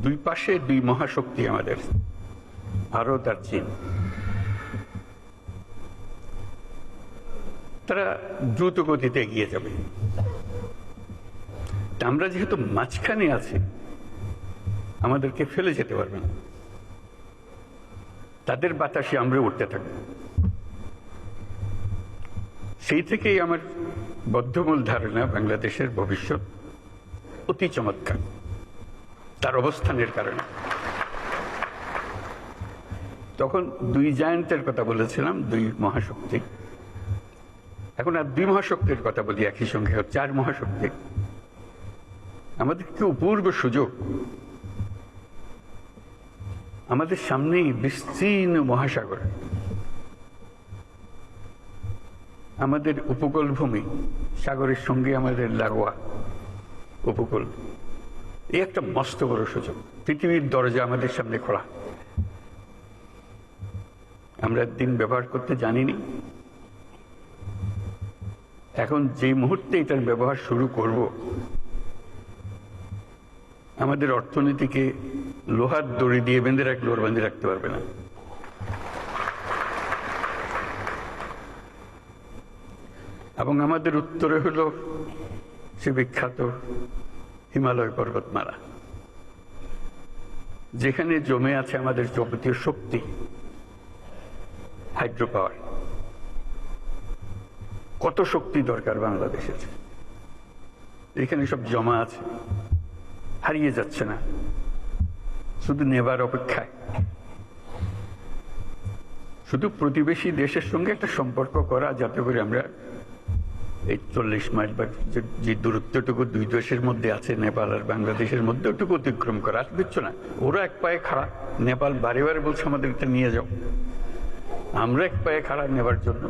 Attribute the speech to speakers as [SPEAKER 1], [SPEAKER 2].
[SPEAKER 1] দুই পাশে দুই মহাশক্তি আমাদের, ভারত আর চীন। তারা দ্রুত গতিতে এগিয়ে যাবে। আমরা যেহেতু মাঝখানে আছি, আমাদেরকে ফেলে যেতে পারবে না। তাদের বাতাসে আমরা উঠতে থাকব। সেই থেকেই আমার বদ্ধমূল ধারণা বাংলাদেশের ভবিষ্যৎ অতি চমৎকার। তার অবস্থানের কারণে। তখন দুই জায়ান্টের কথা বলেছিলাম, দুই মহাশক্তি। এখন আর দুই মহাশক্তির কথা বলি একই সঙ্গে চার মহাশক্তি। আমাদের কি অপূর্ব সুযোগ? আমাদের সামনেই বিস্তীর্ণ মহাসাগর। আমাদের উপকূল ভূমি সাগরের সঙ্গে আমাদের লাগোয়া উপকূল। এই একটা মস্ত বড় সুযোগ। পৃথিবীর দরজা আমাদের সামনে খোলা। আমরা দিন ব্যবহার করতে জানিনি। এখন যে মুহূর্তে এটার ব্যবহার শুরু করব, আমাদের অর্থনীতিকে লোহার দড়ি দিয়ে বেঁধে রাখলে ওর বেঁধে রাখতে পারবে না। এবং আমাদের উত্তরে হলো সে বিখ্যাত হিমালয় পর্বতমালা। যেখানে জমে আছে আমাদের যাবতীয় শক্তি হাইড্রো পাওয়ার কত শক্তি দরকার বাংলাদেশের? এখানে সব জমা আছে, হারিয়ে যাচ্ছে না। শুধু নেবার অপেক্ষায়। শুধু প্রতিবেশী দেশের সঙ্গে একটা সম্পর্ক করা, যাতে করে আমরা এই চল্লিশ মাইল বা যে- দূরত্বটুকু দুই দেশের মধ্যে আছে, নেপাল আর বাংলাদেশের মধ্যে ওটুকু অতিক্রম করে, আর দিচ্ছ না। ওরা এক পায়ে খাড়া। নেপাল বারে বারে বলছে, আমাদেরকে নিয়ে যাও। আমরা এক পায়ে খাড়া নেবার জন্য